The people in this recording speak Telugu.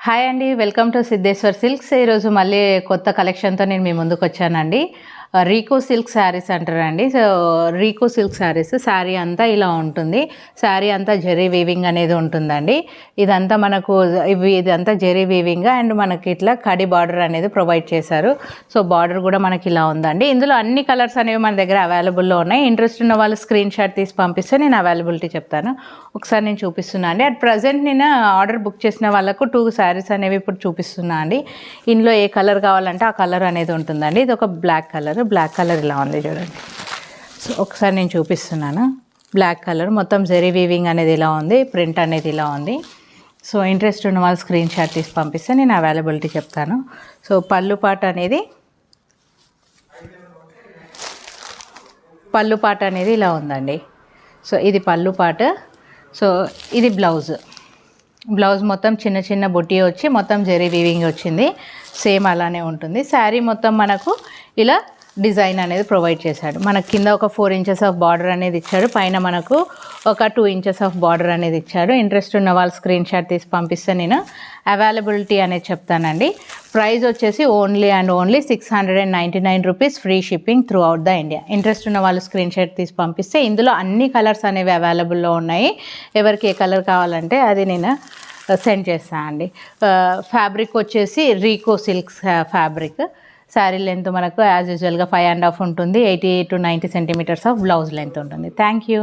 హాయ్ అండి వెల్కమ్ టు సిద్ధేశ్వర్ సిల్క్స్ ఈరోజు మళ్ళీ కొత్త కలెక్షన్తో నేను మీ ముందుకు వచ్చానండి. రీకో సిల్క్ శారీస్ అంటారండి. So Rico silk saris sari అంతా ఇలా ఉంటుంది. శారీ అంతా జెరీ వీవింగ్ అనేది ఉంటుందండి. ఇదంతా మనకు ఇవి ఇదంతా జెరీ వీవింగ్ అండ్ మనకి ఇట్లా కడి బార్డర్ అనేది ప్రొవైడ్ చేశారు. సో బార్డర్ కూడా మనకి ఇలా ఉందండి. ఇందులో అన్ని కలర్స్ అనేవి మన దగ్గర అవైలబుల్లో ఉన్నాయి. ఇంట్రెస్ట్ ఉన్న వాళ్ళు స్క్రీన్ షాట్ తీసి పంపిస్తే నేను అవైలబిలిటీ చెప్తాను. ఒకసారి నేను చూపిస్తున్నా అండి. అట్ ప్రజెంట్ నేను ఆర్డర్ బుక్ చేసిన వాళ్ళకు టూ శారీస్ అనేవి ఇప్పుడు చూపిస్తున్నా అండి. ఇందులో ఏ కలర్ కావాలంటే ఆ కలర్ అనేది ఉంటుందండి. ఇది ఒక బ్లాక్ కలర్ బ్లాక్ కలర్ ఇలా ఉంది చూడండి. సో ఒకసారి నేను చూపిస్తున్నాను. బ్లాక్ కలర్ మొత్తం జెరీ వీవింగ్ అనేది ఇలా ఉంది ప్రింట్ అనేది ఇలా ఉంది. సో ఇంట్రెస్ట్ ఉన్న వాళ్ళు స్క్రీన్ షాట్ తీసి పంపిస్తే నేను అవైలబిలిటీ చెప్తాను. సో పళ్ళు పాట అనేది పళ్ళు పాట అనేది ఇలా ఉందండి. సో ఇది పళ్ళు పాట. సో ఇది బ్లౌజ్. బ్లౌజ్ మొత్తం చిన్న చిన్న బుట్టి వచ్చి మొత్తం జెరీ వీవింగ్ వచ్చింది. సేమ్ అలానే ఉంటుంది. శారీ మొత్తం మనకు ఇలా డిజైన్ అనేది ప్రొవైడ్ చేశాడు. మనకు కింద ఒక ఫోర్ ఇంచెస్ ఆఫ్ బార్డర్ అనేది ఇచ్చాడు. పైన మనకు ఒక టూ ఇంచెస్ ఆఫ్ బార్డర్ అనేది ఇచ్చాడు. ఇంట్రెస్ట్ ఉన్న వాళ్ళు స్క్రీన్ షాట్ తీసి పంపిస్తే నేను అవైలబిలిటీ అనేది చెప్తానండి. ప్రైస్ వచ్చేసి only and only six hundred and ninety nine rupees free shipping throughout the India. Interest ఉన్న వాళ్ళు స్క్రీన్ షాట్ తీసి పంపిస్తే ఇందులో అన్ని కలర్స్ అనేవి అవైలబుల్లో ఉన్నాయి. ఎవరికి ఏ కలర్ కావాలంటే అది నేను uh, సెండ్ చేస్తాను అండి. Uh, ఫ్యాబ్రిక్ వచ్చేసి Rico silk uh, fabric. Sari length మనకు యాజ్ యూజువల్గా ఫైవ్ అండ్ హాఫ్ ఉంటుంది. Eighty to ninety centimetres of blouse length ఉంటుంది. Thank you